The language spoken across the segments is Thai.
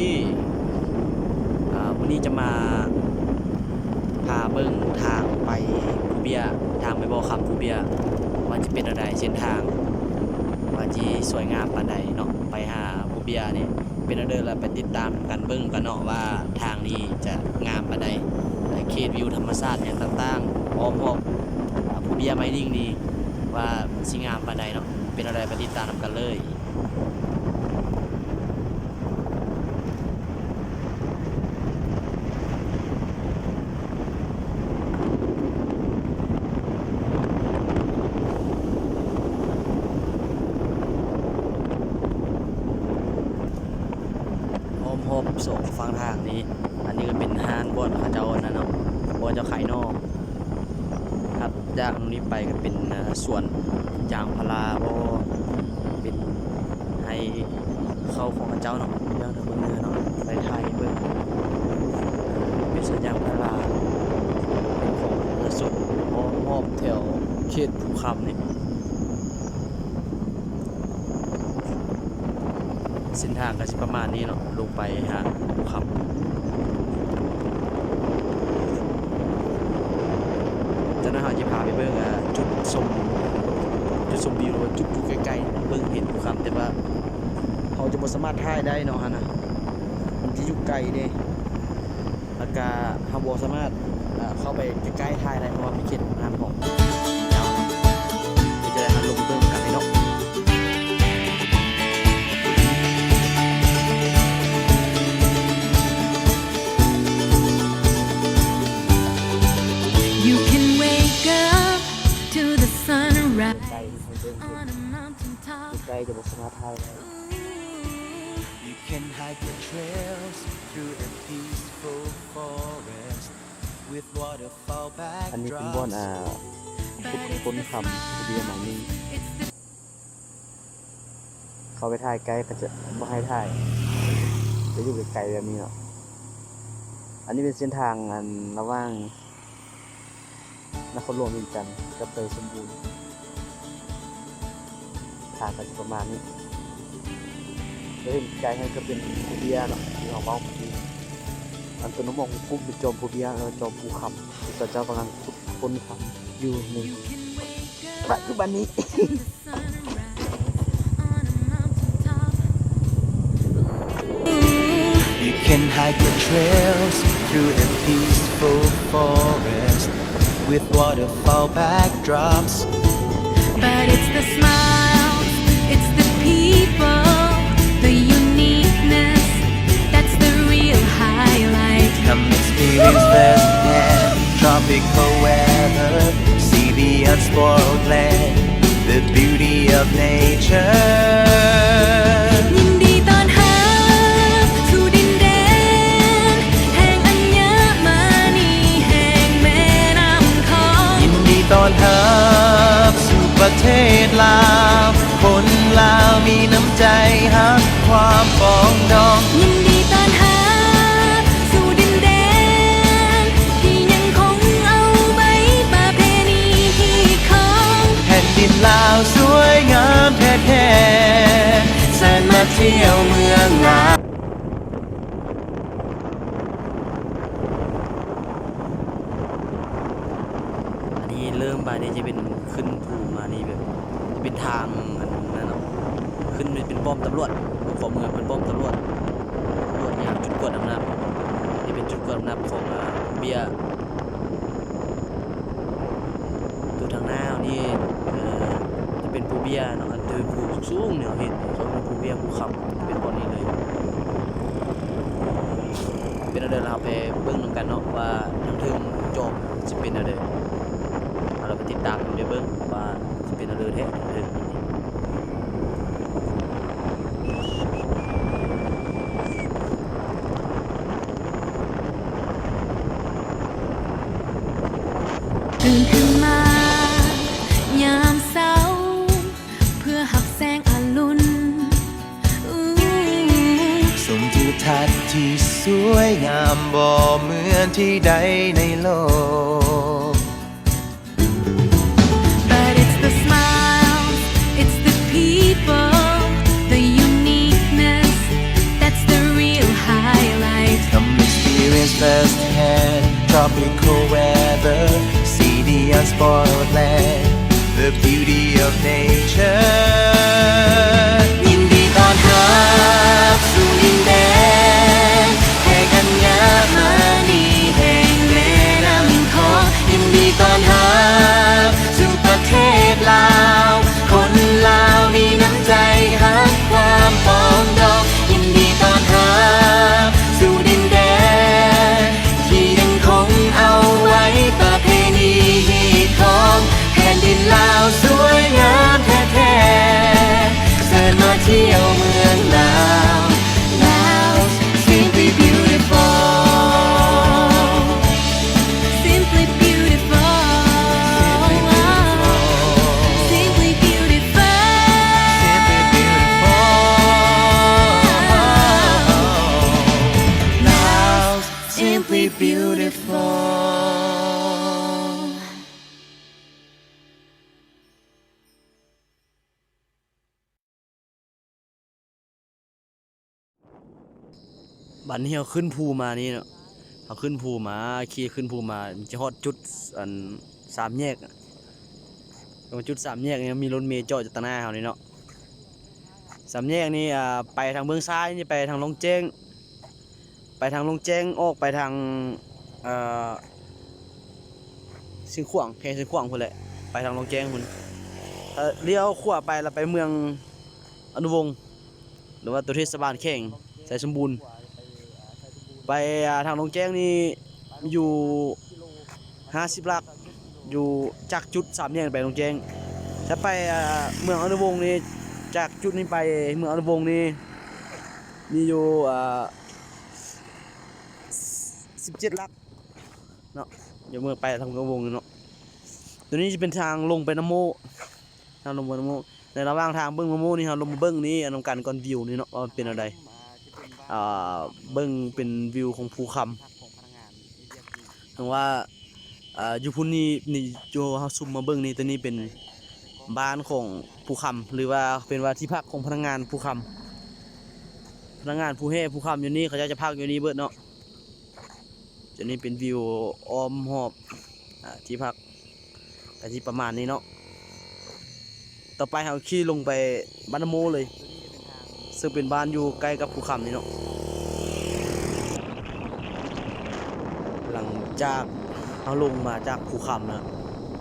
ายดีอ่าวันนี้จะมาพาเบิ้งทางไปคูเบียทางไปบอคำคูเบียว่าจะเป็นอะไรเส้นทางว่าจีสวยงามปานใดเนาะไปหาคูเบียเนี่ยเป็นอะไรแล้วไปติดตามกันเบิ้งกันเนาะว่าทางนี้จะงามปานใดเขตวิวธรรมชาติอย่างต่างๆอ้อมรอบคูเบียไมนิ่งนี่ว่าสิงามปานใดเนาะเป็นอะไรไปติดตามกันเลย โฮมโฮมส่งฟังทางนี้ อันนี้ก็เป็นห้านบอนขาเจ้านะเนาะบอนเจ้าขายนอกครับจากนี้ไปก็เป็นสวนยางพาราบ่เป็นให้เข้าของขาเจ้าเนาะเดี๋ยวเดี๋ยวเบิ่งเนื้อเนาะไปถ่ายเบิ่งเป็นสวนยางพาราเป็นของเรือสุดมโฮมแถวเขตภูคำนี่ เส้นทางก็สิประมาณนี้เนาะลงไปหาภูเขาจากนั้นเราจะพาไปเบิ่งจุดชมจุดชมวิวหรือว่าจุดอยู่ใกล้ๆเบิ่งเห็นภูเขาแต่ว่าเขาจะบ่สามารถถ่ายได้เนาะฮะนะมันจะอยู่ไกลเด้แล้วก็เราบ่สามารถเข้าไปใกล้ๆถ่ายได้เพราะว่ามีเขตงานของ You can hike the trails through the peaceful forest with waterfall อันนี้เป็น backdrops. บ่อนอ่าทุกคนคำเบียร์หมายนี้ เขาไปถ่ายใกลก็จะไม่ให้ถ่าย จะอยู่ไกลๆแบบนี้เนาะอันนี้เป็นเส้นทางอันระหว่างนครหลวงเวียงจันทร์กับเตยสมบูรณ์ทางก็จะประมาณนี้ เห็นไกลให้ก็เป็นภูเบียร์เนาะที่ของบ้านภูอันตัวน้ำมองคุ้มเป็นจอมภูเบียร์แล้วจอมภูคำที่เจ้ากำลังขุดค้นคำอยู่ใน you can wake ปัจ up จุบันนี้ to the sunrise on the unspoiled land, the beauty of nature. ยินดีต้อนรับสู่ดินแดน แห่งอัญมณีแห่งแม่น้ำคอง ยินดีต้อนรับสู่ประเทศลาว คนลาวมีน้ำใจฮักความปองดอง ยินาวสวยงามแท้ๆแสนมาเที่ยวเมืองลาอันนี้เริ่มไปนี่จะเป็นขึ้นภูมานี่แบบจะเป็นทางอันนั้นเนาะขึ้นเป็นป้อมตำรวจขอเมืองเป็นป้อมตำรวจตำรวจเนี่ยจุดกดอำนาจนี่เป็นจุดกดอำนาจของเบียร์ตัวทางหน้านี่เอ่อจะเป็นภูเบียเนาะอันเดินภูสูงเนี่ยเห็นเขาเป็นภูเบียภูเขาเป็นบอนนี้เลย เป็นอะไรเราไปเบิ้งนำกันเนาะว่าทั้งทึงจบจะเป็นอะไรเราไปติดตามดูเดี๋ยวเบิ้งว่าจะเป็นอะไรแท้เด้ ที่สวยงามบ่เหมือนที่ใดในโลก But it's the smiles, it's the people, the uniqueness, that's the real highlight. Come experience firsthand tropical weather, see the unspoiled land, the beauty of nature. บันนี้เราขึ้นภูมานี่เนาะเราขึ้นภูมาขี่ขึ้นภูมาจะฮอดจุดอันสามแยกตรงจุดสามแยกเนี่ยมีรถเมล์จอดอยู่ตางหน้าเรานี่เนาะสามแยกนี่อ่าไปทางเบื้องซ้ายนี่ไปทางลงแจ้ง ไปทางลงแจ้งออกไปทางเอ่อสิงขวางเพลสิงขวางพุ่นแหละไปทางลงแจ้งพุ่นเลี้ยวขวาไปแล้วไปเมืองอนุวงศ์หรือว่าตัวเทศบาลแข่งใส่สมบูรณ์ ไปอ่าทางลงแจ้งนี่อยู่ห้าสิบลัก อยู่จากจุดสามแยกไปลงแจ้งถ้าไปอ่าเมืองอนุวงศ์นี่จากจุดนี้ไปเมืองอนุวงศ์นี่มีอยู่อ่าสิบเจ็ดลักเนาะเดี๋ยวเมื่อไปทางอนุวงศ์เนาะตัวนี้จะเป็นทางลงไปน้ำโมทางลงไปน้ำโมในระหว่างทางเบิ้งน้ำโมนี่เราลงมาเบิ้งนี้อันนำกันก่อนวิวนี่เนาะว่ามันเป็นอะไร เบิ่งเป็นวิวของภูคำถึงว่าอยู่พุ่นนี่นี่โยเฮาซุมมาเบิ่งนี่ตัวนี้เป็นบ้านของภูคำหรือว่าเป็นว่าที่พักของพนักงานภูคำพนักงานภูเฮภูคำอยู่นี่เขาจะจะพักอยู่นี่เบิดเนาะจะนี่เป็นวิวอ้อมหอบอที่พักแต่ที่ประมาณนี้เนาะต่อไปเราขี่ลงไปบ้านโมเลย ซึ่งเป็นบ้านอยู่ใกล้กับภูคำนี่เนาะหลังจากเราลงมาจากภูคำนะ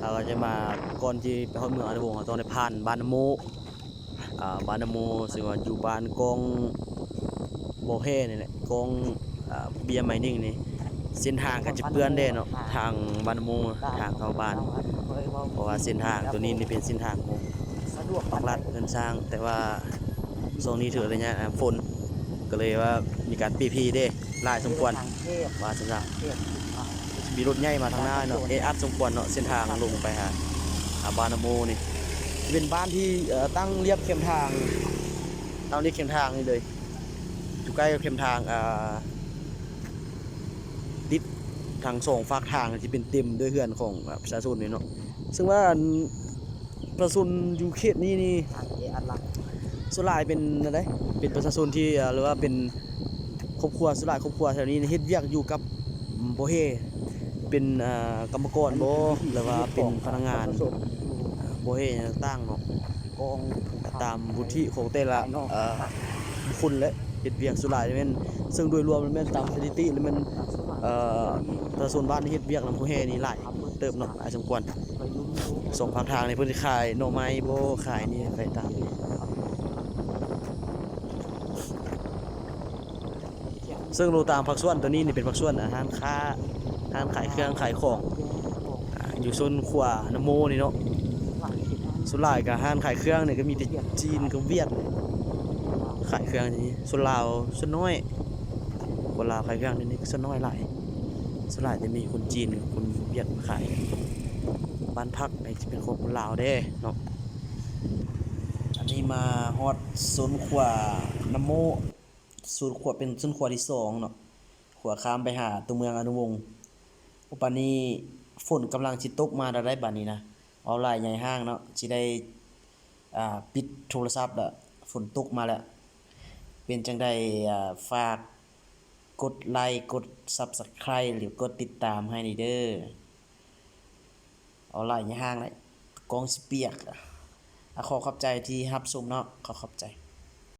เราก็จะมาก่อนที่ไปฮอดเมืองอนุวงศ์เราต้องได้ผ่านบ้านโมอ่าบ้านโมซึ่งว่าอยู่บ้านกองโบเฮนี่แหละกองเบียร์ไมนิ่งนี่เส้นทางก็จะเปื้อนเด้เนาะทางบ้านโมทางเข้าบ้านเพราะว่าเส้นทางตัวนี้นี่เป็นเส้นทางของปักรัดเงินสร้างแต่ว่า ทรงนี้ถือระยะอ่าฝนก็เลยว่ามีการปีพีเด้หลายสมควรว่าสำหรับมีรถใหญ่มาทางหน้าเนาะเออัดสมควรเนาะเส้นทางลงไปหาอาบานาโมนี่เป็นบ้านที่เอ่อตั้งเรียบเข็มทางตั้งเรียบเข็มทางนี่เลยอยู่ใกล้กับเข็มทางอ่าติดทางสองฝากทางที่เป็นเต็มด้วยเฮือนของอ่าประชาชนนี่เนาะซึ่งว่าอันประชาชนอยู่เขตนี้นี่ ส่วนหลายเป็นอะไรเป็นประชาชนที่หรือว่าเป็นครอบครัวส่วนหลายครอบครัวแถวนี้เฮ็ดเวียกอยู่กับโบเฮเป็นกรรมกรโบหรือว่าเป็นพนักงานโบเฮต่างเนาะตามบุธิของแต่ละเอ่อบุคคลและเฮ็ดเวียกส่วนหลายแม่นซึ่งโดยรวมแล้วแม่นตามสถิติแล้วม่นเอ่อประชาชนบ้านเฮ็ดเวียกนำโบเฮนี่หลายเติบเนาะหลายสมควรส่งภาคทางในพิ่นสิขายหน่อไม้บ่ขายนี่ไปตาม ซึ่งรูตามผักส่วนตัวนี้นี่เป็นผักส่วนอาหารค้าอาหารขายเครื่องขายของอ่าอยู่โซนขวาน้ำโมนี่เนาะส่วนหลายกับอาหารขายเครื่องเนี่ยก็มีแต่จีนกับเวียดขายเครื่องนี่ส่วนลาวส่วนน้อยคนลาวขายเครื่องนี่ส่วนน้อยหลายส่วนหลายจะมีคนจีนกับคนเวียดมาขายบ้านพักในเป็นของคนลาวเด้เนาะอันนี้มาฮอดโซนขวาน้ำโม ศูนย์ขวบเป็นศูนย์ขวบที่สองเนาะขวบข้ามไปหาตัวเมืองอนุวงศ์อุปนี้ฝนกำลังสิตกมาแล้ได้บัดนี้นะออนไลน์ใหญ่ห้างเนาะสิได้อ่าปิดโทรศัพท์แล้วฝนตกมาแล้ว เป็นจังได้อ่าฝากกดไลค์กด Subscribe หรือกดติดตามให้นี่เด้อเอาไล่อย่าห่างเลยกองสิเปียกอะอะขอขอบใจที่รับชมเนาะขอขอบใจ